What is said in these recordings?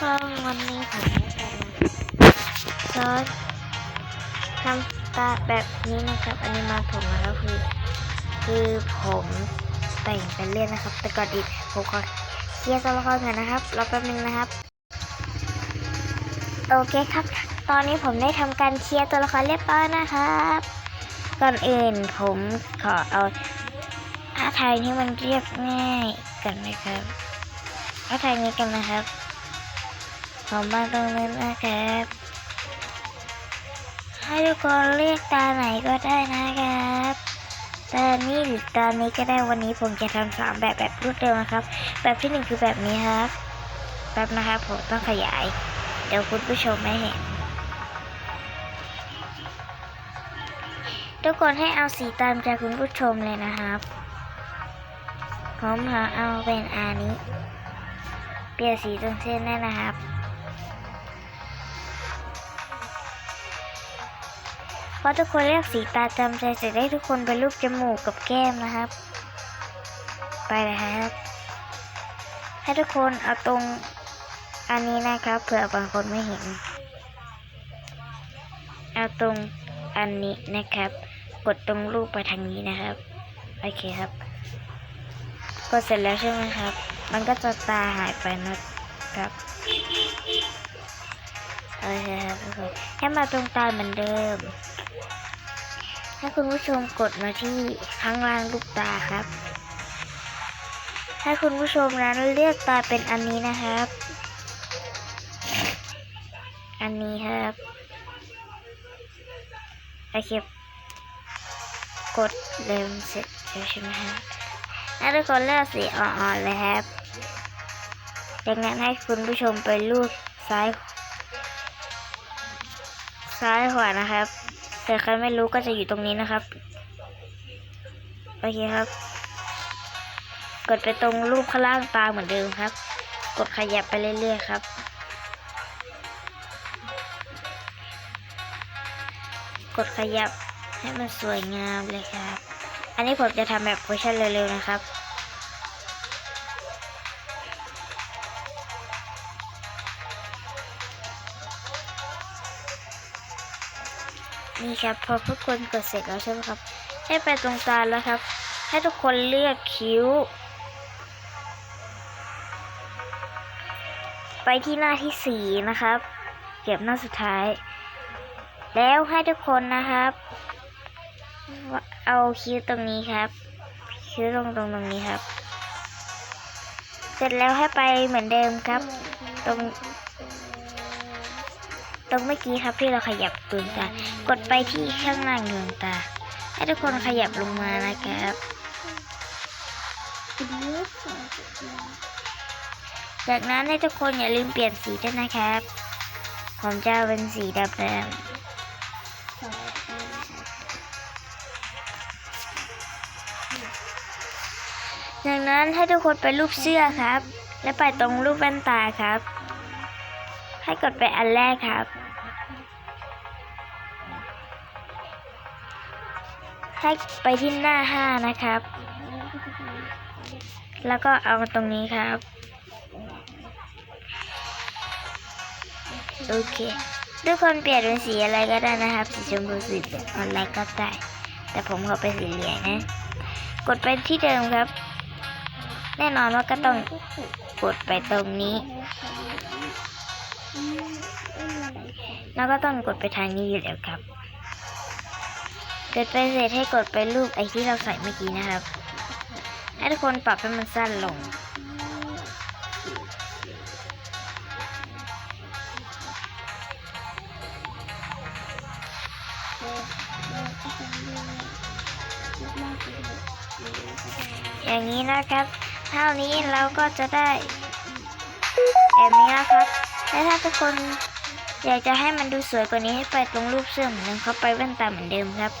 คนวันนี้ผมจะมาซอสทำตาแบบนี้นะครับ อันนี้มาผมนะครับคือ คือผมแต่งไปเล่นนะครับ แต่ก่อนอื่นผมขอเคลียร์ตัวละครก่อนนะครับรอแป๊บนึงนะครับ โอเคครับ ตอนนี้ผมได้ทำการเคลียร์ตัวละครเรียบร้อยนะครับก่อนอื่นผมขอเอาท่าไทยที่มันเรียบง่ายกันนะครับท่าไทยนี้กันนะครับ ผมมาตรงนี้นะครับ ให้ทุกคนเรียกตาไหนก็ได้นะครับตานี้หรือตานี้ก็ได้วันนี้ผมจะทำสามแบบแบบรวดเร็วนะครับ แบบที่หนึ่งคือแบบนี้ครับแบบนะครับผมต้องขยาย เดี๋ยวคุณผู้ชมไม่เห็นทุกคนให้เอาสีตามใจคุณผู้ชมเลยนะครับผมหาเอาเป็นอันนี้ เปลี่ยนสีตรงเส้นได้นะครับ เพราะทุกคนเรียกสีตาจำใจเสร็จได้ทุกคนเป็นรูปจมูกกับแก้มนะครับ ไปเลยครับ ให้ทุกคนเอาตรงอันนี้นะครับเผื่อบางคนไม่เห็น เอาตรงอันนี้นะครับ กดตรงรูปไปทางนี้นะครับ โอเคครับ กดเสร็จแล้วใช่ไหมครับ มันก็จะตาหายไปนะครับโอเคครับให้มาตรงตาเหมือนเดิม ให้คุณผู้ชมกดมาที่ข้างล่างลูกตาครับ ให้คุณผู้ชมนั้นเลือกตาเป็นอันนี้นะครับ อันนี้ครับโอเคกดเริ่มเสร็จแล้วใช่ไหมครับให้ทุกคนเลือกสีอ่อนๆเลยครับดังนั้นให้คุณผู้ชมไปลูกซ้าย ซ้ายขวานะครับ แต่ใครไม่รู้ก็จะอยู่ตรงนี้นะครับ โอเคครับ กดไปตรงรูปข้างล่างตาเหมือนเดิมครับ กดขยับไปเรื่อยๆครับ กดขยับให้มันสวยงามเลยครับ อันนี้ผมจะทำแบบเวอร์ชันเร็วๆนะครับ ครับ พอทุกคนกดเสร็จแล้วใช่ไหมครับ ให้ไปตรงตาแล้วครับ ให้ทุกคนเลือกคิ้ว ไปที่หน้าที่สี่นะครับ เก็บหน้าสุดท้าย แล้วให้ทุกคนนะครับ เอาคิ้วตรงนี้ครับ คิ้วตรงตรงตรงนี้ครับ เสร็จแล้วให้ไปเหมือนเดิมครับ ตรง ตรงเมื่อกี้ครับที่เราขยับดวงตากดไปที่ข้างล่างดวงตา ให้ทุกคนขยับลงมานะครับจากนั้นให้ทุกคนอย่าลืมเปลี่ยนสีด้วยนะครับ ผมจะเอาเป็นสีดำแดงจากนั้นให้ทุกคนไปรูปเสื้อครับ และไปตรงรูปแว่นตาครับ ให้กดไปอันแรกครับ ให้ไปที่หน้าห้านะครับ แล้วก็เอาตรงนี้ครับ โอเค ทุกคนเปลี่ยนเป็นสีอะไรก็ได้นะครับ สีชมพูสีอะไรก็ได้ แต่ผมขอเป็นสีเหลืองนะ กดไปที่เดิมครับ แน่นอนว่าก็ต้องกดไปตรงนี้ แล้วก็ต้องกดไปทางนี้อยู่แล้วครับกดไปเสร็จให้กดไปรูปไอที่เราใส่เมื่อกี้นะครับ ให้ทุกคนปรับให้มันสั้นลง อย่างนี้นะครับ เท่านี้เราก็จะได้แบบนี้นะครับ และถ้าทุกคนอยากจะให้มันดูสวยกว่านี้ให้ไปตรงรูปเสื้อเหมือนเดิมเขาไปแว่นตาเหมือนเดิมครับ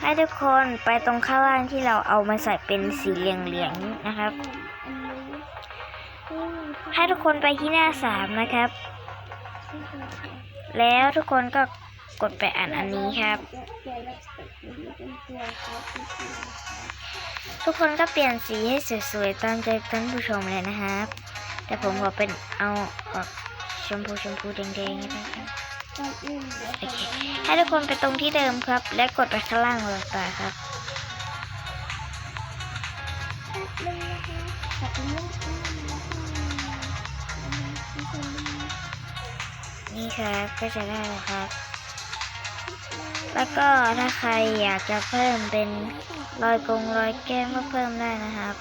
ให้ทุกคนไปตรงข้างล่างที่เราเอามาใส่เป็นสีเหลืองๆนะครับ ให้ทุกคนไปที่หน้าสามนะครับ แล้วทุกคนก็กดไปอ่านอันนี้ครับ ทุกคนก็เปลี่ยนสีให้สวยๆตามใจท่านผู้ชมเลยนะครับ แต่ผมขอเป็นเอาออกชมพูชมพูแดงๆนี่นะครับให้ทุกคนไปตรงที่เดิมครับ และกดไปข้างล่างเลยตาครับนี่ครับก็จะได้แล้วครับ แล้วก็ถ้าใครอยากจะเพิ่มเป็นรอยกงรอยแก้มก็เพิ่มได้นะครับ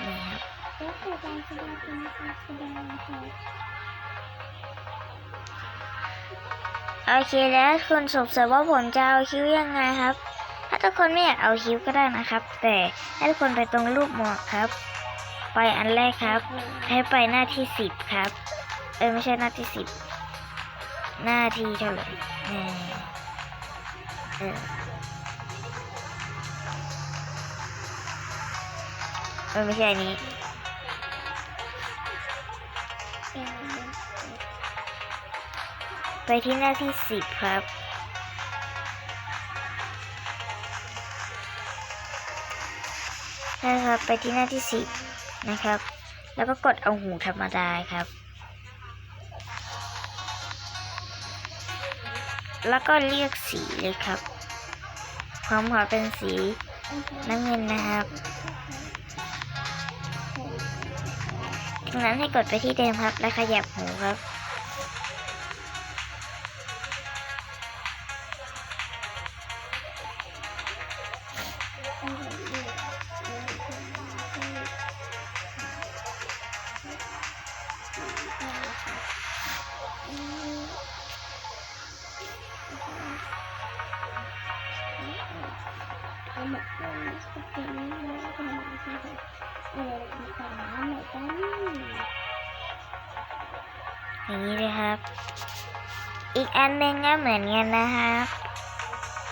นี่ครับโอเคแล้วคุณสงสัยว่าผมจะเอาคิ้วยังไงครับ ถ้าทุกคนไม่อยากเอาคิ้วก็ได้นะครับ แต่ให้ทุกคนไปตรงรูปหมวกครับ ไปอันแรกครับ ให้ไปหน้าที่สิบครับ เออไม่ใช่หน้าที่สิบ หน้าที่เท่าไหร่เออเออเออไม่ใช่อันนี้ไปที่หน้าที่สิบครับนะครับ ไปที่หน้าที่สิบนะครับ แล้วก็กดเอาหูธรรมดาครับ แล้วก็เรียกสีเลยครับพร้อมขอเป็นสีน้ำเงินนะครับจากนั้นให้กดไปที่เดิมครับ และขยับหูครับ อย่างนี้เลยครับ อีกอันหนึ่งก็เหมือนกันนะครับ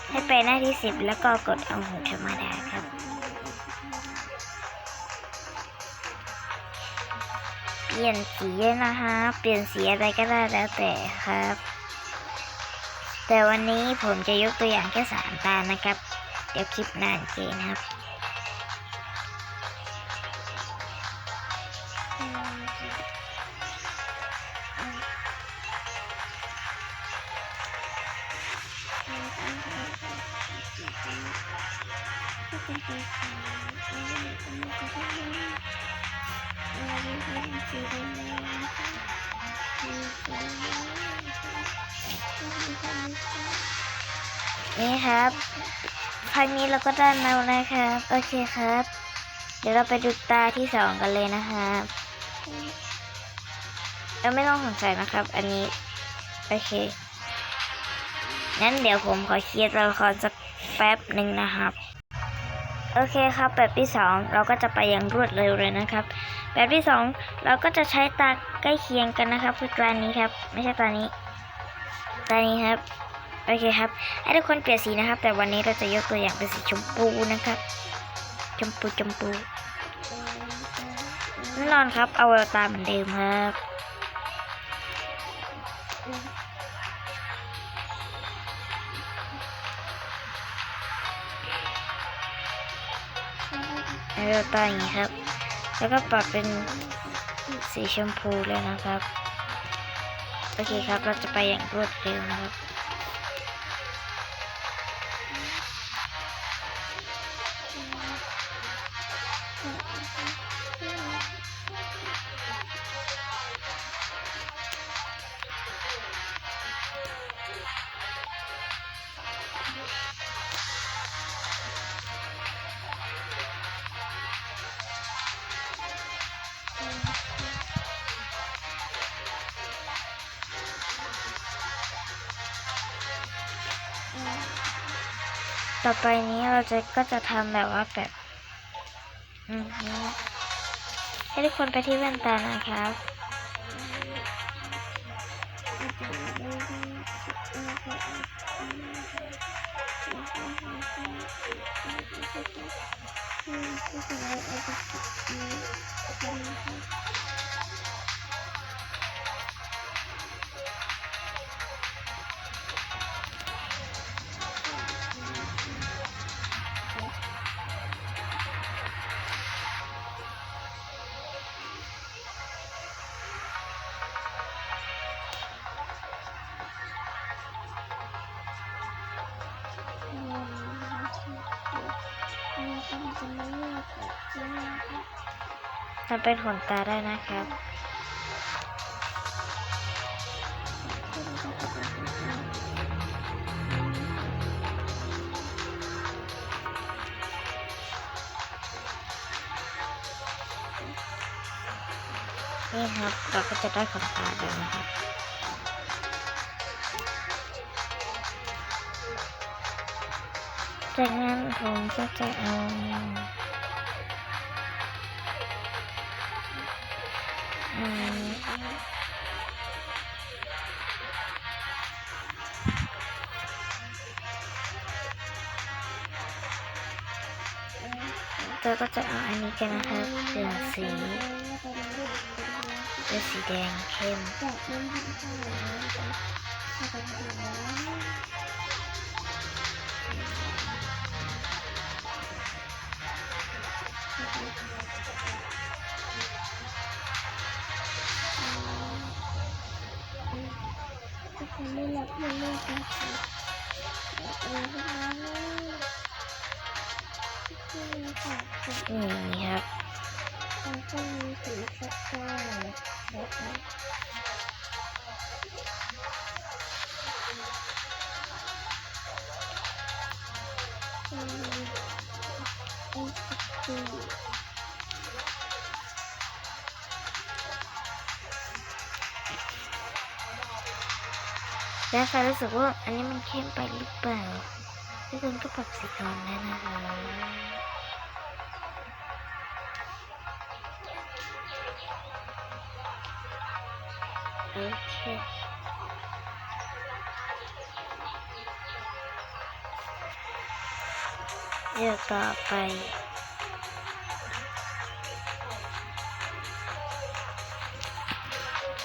ให้ไปหน้าที่สิบแล้วก็กดเอาหูธรรมดาครับเปลี่ยนสีนะครับเปลี่ยนสีอะไรก็ได้แล้วแต่ครับ แต่วันนี้ผมจะยกตัวอย่างแค่สามตานะครับ เดี๋ยวคลิปหน้าเจนะครับ นี่ครับครั้งนี้เราก็ได้มาแล้วนะครับ โอเคครับ เดี๋ยวเราไปดูตาที่สองกันเลยนะครับเราไม่ต้องสงสัยนะครับ อันนี้ โอเค งั้นเดี๋ยวผมขอเคลียร์ตัวละครสักแป๊บหนึ่งนะครับ โอเคครับแบบที่สองเราก็จะไปอย่างรวดเร็วเลยนะครับ แบบที่สองเราก็จะใช้ตาใกล้เคียงกันนะครับคือตานี้ครับ ไม่ใช่ตานี้ ตานี้ครับโอเคครับให้ทุกคนเปลี่ยนสีนะครับ แต่วันนี้เราจะยกตัวอย่างเป็นสีชมพูนะครับชมพูชมพูแน่นอนครับเอาแววตาเหมือนเดิมครับเอาแววตาอย่างนี้ครับ แล้วก็ปรับเป็นสีชมพูเลยนะครับ โอเคครับเราจะไปอย่างรวดเร็วนะครับ ต่อไปนี้เราจะก็จะทำแบบว่าแบบอืมให้ทุกคนไปที่แว่นตานะครับโทำเป็นขนตาได้นะครับ นี่ครับ เราก็จะได้ขนตาแล้วนะครับจากนั้นผมก็จะเอา เราก็จะเอาอันนี้กันนะครับเปลี่ยนสีเป็นสีแดงเข้ม ออไม่ค่ะนี่ครับมัก็มีสีสักแก้วแบบนี้อืมอ้สี แล้วใครรู้สึกว่าอันนี้มันเข้มไปหรือเปล่าทุกคนก็ปรับสีก่อนได้นะคะโอเคเดี๋ยวต่อไป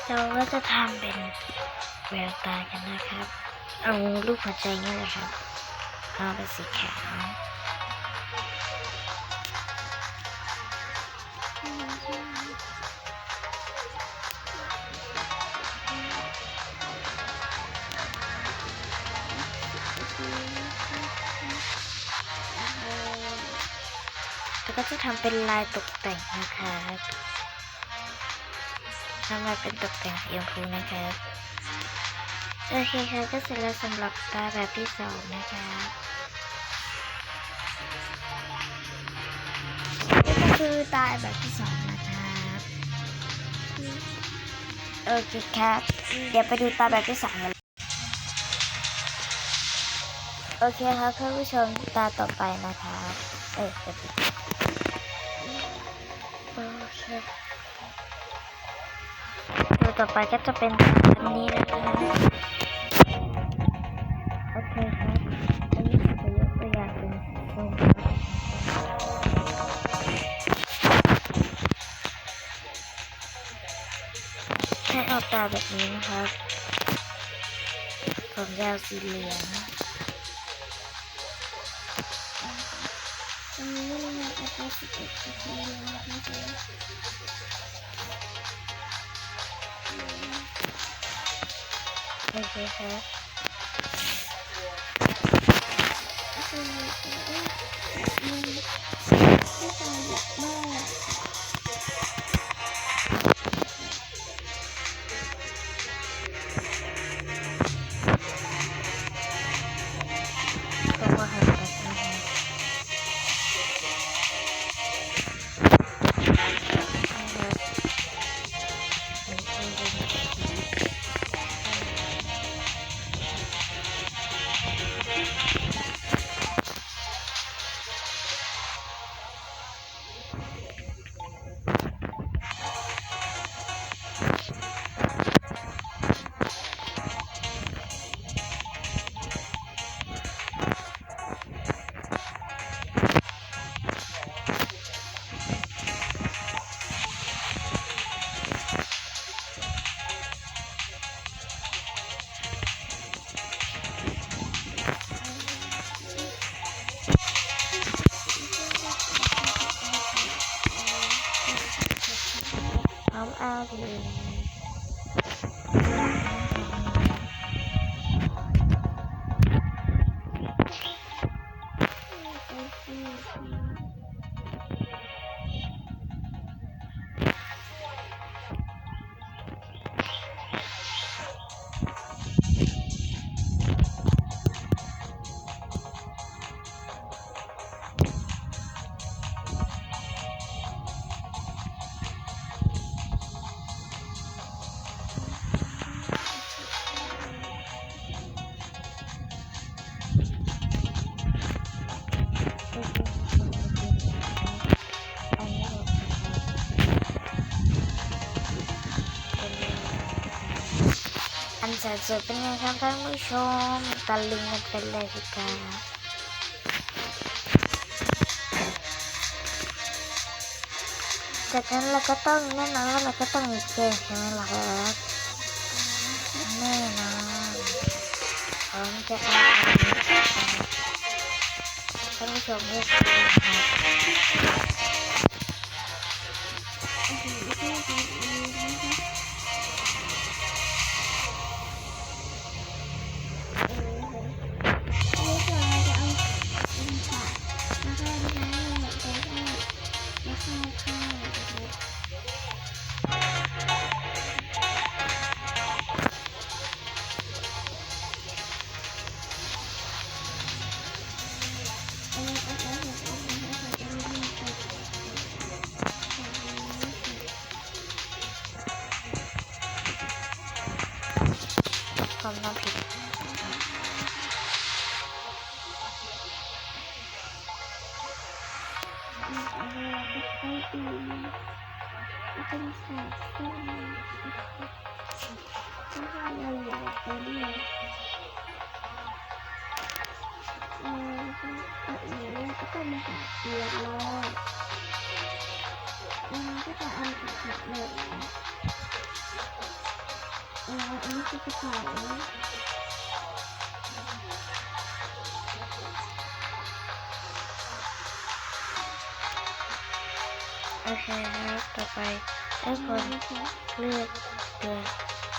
เราก็จะทำเป็น แววตากันนะครับ เอารูปหัวใจนี่แหละครับ เอาเป็นสีขาวแล้วก็จะทำเป็นลายตกแต่งนะครับทำมายเป็นตกแต่งสีชมพูนะครับ โอเคครับก็เสร็จแล้วสำหรับตาแบบที่สองนะครับนี่ก็คือตาแบบที่สองนะครับโอเคครับ เดี๋ยวไปดูตาแบบที่สามกันโอเคครับท่านผู้ชมตาต่อไปนะครับเอ้ยเดี๋ยวปิดโอเคตัวต่อไปก็จะเป็นตาแบบนี้นะครั ให้เอาตาแบบนี้นะครับผมยาวสีเหลืองอันนี้ไม่ได้เอาไปสิบเอ็ดสิบสองนะคะโอเคครับ สัดส่วนเป็นไงครับท่านผู้ชมตะลึ ก็ใช้อีกแล้วก็ใส่เส้นแล้วก็เราหยอดไปเรื่อยเออแล้วก็อย่างนี้ก็ต้องมาหาเกลือเลย แล้วอันนี้คือกระเป๋าโอเคครับต่อไปทุกคนเลือกตัว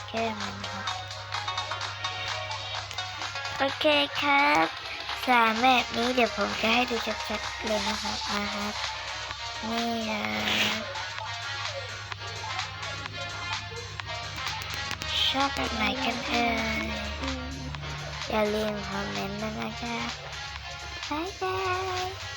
แก้มันครับ โอเคครับสามแบบนี้เดี๋ยวผมจะให้ดูชัดๆเลยนะครับนะครับนี่ครับ ชอบแบบไหนกันเอ่ยอย่าลืมคอมเมนต์ด้วยนะครับบ๊ายบาย